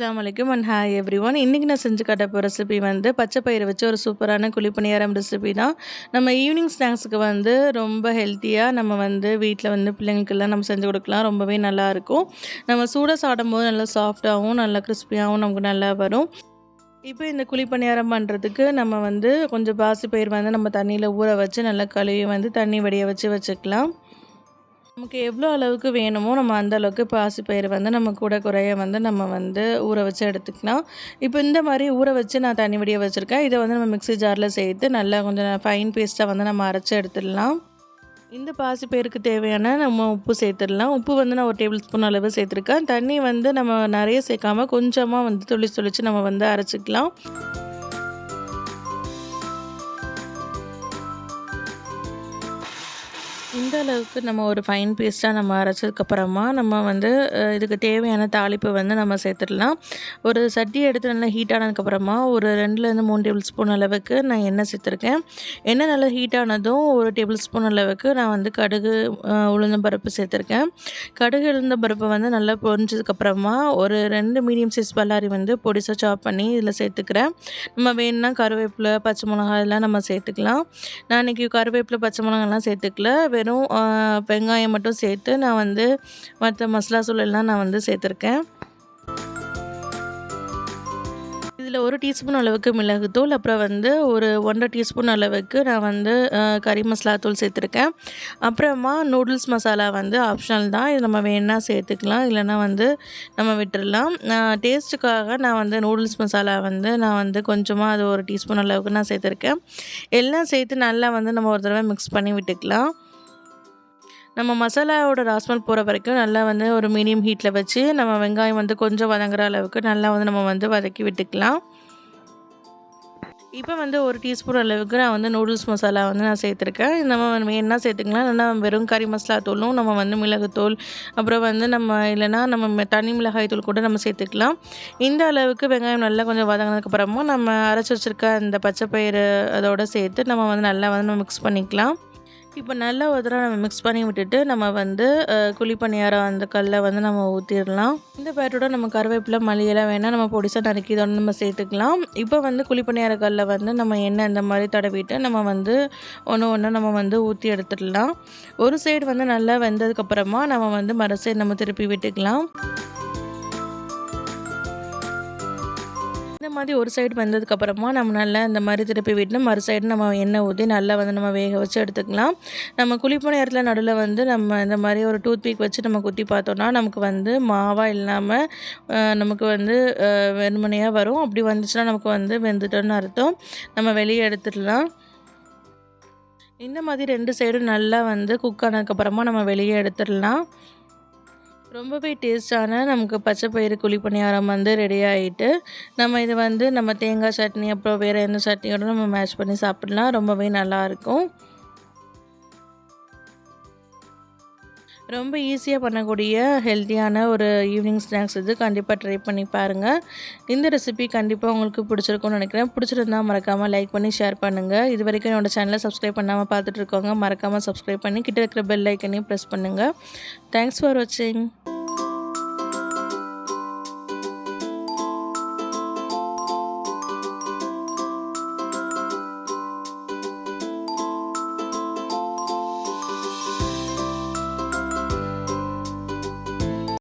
அஸ்லாம் வலைக்கும் and hi every one இன்றைக்கி நான் செஞ்சு காட்ட போகிற ரெசிபி வந்து பச்சை பயிரை வச்சு ஒரு சூப்பரான குழிப்பணியாரம் ரெசிபி தான். நம்ம ஈவினிங் ஸ்நாக்ஸுக்கு வந்து ரொம்ப ஹெல்த்தியாக நம்ம வந்து வீட்டில் வந்து பிள்ளைங்களுக்கெல்லாம் நம்ம செஞ்சு கொடுக்கலாம். ரொம்பவே நல்லாயிருக்கும் நம்ம சூடாக சாப்பிடும்போது நல்லா சாஃப்டாகவும் நல்லா கிறிஸ்பியாகவும் நமக்கு நல்லா வரும். இப்போ இந்த குழிப்பணியாரம் பண்ணுறதுக்கு நம்ம வந்து கொஞ்சம் பாசி பயிர் வந்து நம்ம தண்ணியில் ஊற வச்சு நல்லா கழுவி வந்து தண்ணி வடிய வச்சு வச்சுக்கலாம். நமக்கு எவ்வளோ அளவுக்கு வேணுமோ நம்ம அந்த அளவுக்கு பாசிப்பயிறு வந்து நம்ம கூட குறைய வந்து நம்ம வந்து ஊற வச்சு எடுத்துக்கலாம் இப்போ இந்த மாதிரி ஊற வச்சு நான் தண்ணி வடிய வச்சுருக்கேன். இதை வந்து நம்ம மிக்ஸி ஜாரில் சேர்த்து நல்லா கொஞ்சம் ஃபைன் பேஸ்ட்டாக வந்து நம்ம அரைச்சி எடுத்துடலாம் இந்த பாசிப்பயிருக்கு தேவையான நம்ம உப்பு சேர்த்துடலாம் உப்பு வந்து நான் ஒரு டேபிள் ஸ்பூன் அளவு சேர்த்துருக்கேன். தண்ணி வந்து நம்ம நிறைய சேர்க்காமல் கொஞ்சமாக வந்து தொளிச்சு தொளிச்சு நம்ம வந்து அரைச்சிக்கலாம் இந்த அளவுக்கு நம்ம ஒரு ஃபைன் பேஸ்ட்டாக நம்ம அரைச்சதுக்கப்புறமா நம்ம வந்து இதுக்கு தேவையான தாளிப்பை வந்து நம்ம சேர்த்துடலாம். ஒரு சட்டி எடுத்து நல்லா ஹீட் ஆனதுக்கப்புறமா ஒரு ரெண்டுலேருந்து மூணு டேபிள் ஸ்பூன் அளவுக்கு நான் எண்ணெய் சேர்த்துருக்கேன். எண்ணெய் நல்லா ஹீட் ஆனதும் ஒரு டேபிள் ஸ்பூன் அளவுக்கு நான் வந்து கடுகு உளுந்தம் பருப்பு சேர்த்துருக்கேன். கடுகு உளுந்த பருப்பு வந்து நல்லா பொரிஞ்சதுக்கப்புறமா ஒரு ரெண்டு மீடியம் சைஸ் பல்லாரி வந்து பொடிசாக சாப் பண்ணி இதில் சேர்த்துக்கிறேன். நம்ம வேணும்னா கருவேப்பிலை பச்சை மிளகாய் இதெல்லாம் நம்ம சேர்த்துக்கலாம். நான் இன்றைக்கி கருவேப்பிலை பச்சை மிளகாலாம் சேர்த்துக்கல. வெறும் வெங்காயம் மட்டும் சேர்த்து நான் வந்து மற்ற மசாலா சூழல்லாம் நான் வந்து சேர்த்துருக்கேன். இதில் ஒரு டீஸ்பூன் அளவுக்கு மிளகுத்தூள் அப்புறம் வந்து ஒரு ஒன்றரை டீஸ்பூன் அளவுக்கு நான் வந்து கறி மசாலா தூள் சேர்த்துருக்கேன். அப்புறமா நூடுல்ஸ் மசாலா வந்து ஆப்ஷனல் தான். இது நம்ம வேணால் சேர்த்துக்கலாம் இல்லைனா வந்து நம்ம விட்டுடலாம். டேஸ்ட்டுக்காக நான் வந்து நூடுல்ஸ் மசாலா வந்து நான் வந்து கொஞ்சமாக அது ஒரு டீஸ்பூன் அளவுக்கு நான் சேர்த்துருக்கேன். எல்லாம் சேர்த்து நல்லா வந்து நம்ம ஒரு தடவை மிக்ஸ் பண்ணி விட்டுக்கலாம். நம்ம மசாலாவோட ராஸ்மல் போகிற வரைக்கும் நல்லா வந்து ஒரு மீடியம் ஹீட்டில் வச்சு நம்ம வெங்காயம் வந்து கொஞ்சம் வதங்குற அளவுக்கு நல்லா வந்து நம்ம வந்து வதக்கி விட்டுக்கலாம். இப்போ வந்து ஒரு டீஸ்பூன் அளவுக்கு நான் வந்து நூடுல்ஸ் மசாலா வந்து நான் சேர்த்துருக்கேன். நம்ம என்ன சேர்த்துக்கலாம். இல்லைனா வெறும் கறி மசாலா தூளும் நம்ம வந்து மிளகுத்தூள் அப்புறம் வந்து நம்ம இல்லைனா நம்ம தனி மிளகாய் தூள் கூட நம்ம சேர்த்துக்கலாம். இந்த அளவுக்கு வெங்காயம் நல்லா கொஞ்சம் வதங்கினதுக்கப்புறமா நம்ம அரைச்சி வச்சுருக்க அந்த பச்சை பயிறு அதோடு சேர்த்து நம்ம வந்து நல்லா வந்து நம்ம மிக்ஸ் பண்ணிக்கலாம். இப்போ நல்லா ஒரு தடவை நம்ம மிக்ஸ் பண்ணி விட்டுட்டு நம்ம வந்து குழிப்பணியாரம் அந்த கல்லை வந்து நம்ம ஊற்றிடலாம் இந்த பயிரோட நம்ம கருவேப்பிலை மல்லியெல்லாம் வேணால் நம்ம பொடிசாக நறுக்கி இதோட நம்ம சேர்த்துக்கலாம். இப்போ வந்து குழி பணியார கல்லை வந்து நம்ம எண்ணெய் இந்த மாதிரி தடவிட்டு நம்ம வந்து ஒன்று ஒன்று நம்ம வந்து ஊற்றி எடுத்துடலாம். ஒரு சைடு வந்து நல்லா வெந்ததுக்கப்புறமா நம்ம வந்து மறு சைடு நம்ம திருப்பி விட்டுக்கலாம். மாதிரி ஒரு சைடு வந்ததுக்கப்புறமா நம்ம நல்லா இந்த மாதிரி திருப்பி விட்டு மறு சைடு நம்ம எண்ணெய் ஊற்றி நல்லா வந்து நம்ம வேக வச்சு எடுத்துக்கலாம். நம்ம குளிப்பு நேரத்தில் நடுவில் வந்து நம்ம இந்த மாதிரி ஒரு டூத் பீக் வச்சு நம்ம குத்தி பார்த்தோன்னா நமக்கு வந்து மாவாக இல்லாமல் நமக்கு வந்து வெறுமனையாக வரும். அப்படி வந்துச்சுன்னா நமக்கு வந்து வெந்துட்டோன்னு அர்த்தம். நம்ம வெளியே எடுத்துடலாம். இந்த மாதிரி ரெண்டு சைடும் நல்லா வந்து குக் ஆனதுக்கப்புறமா நம்ம வெளியே எடுத்துடலாம். ரொம்பவே டேஸ்டான நமக்கு பச்சை பயிறு குழி பணியாரம் வந்து ரெடி ஆகிட்டு நம்ம இது வந்து நம்ம தேங்காய் சட்னி அப்புறம் வேறு எந்த சட்னியோட நம்ம மேட்ச் பண்ணி சாப்பிட்லாம். ரொம்பவே நல்லாயிருக்கும் ரொம்ப ஈஸியாக பண்ணக்கூடிய ஹெல்த்தியான ஒரு ஈவினிங் ஸ்நாக்ஸ் இது கண்டிப்பாக ட்ரை பண்ணி பாருங்கள் இந்த ரெசிபி கண்டிப்பாக உங்களுக்கு பிடிச்சிருக்கும்னு நினைக்கிறேன். பிடிச்சிருந்தா மறக்காமல் லைக் பண்ணி ஷேர் பண்ணுங்கள் இது வரைக்கும் என்னோடய சேனலை சப்ஸ்கிரைப் பண்ணாமல் பார்த்துட்டு இருக்கோங்க மறக்காமல் சப்ஸ்கிரைப் பண்ணி கிட்ட இருக்கிற பெல் ஐக்கனையும் ப்ரெஸ் பண்ணுங்கள் தேங்க்ஸ் ஃபார் வாட்சிங்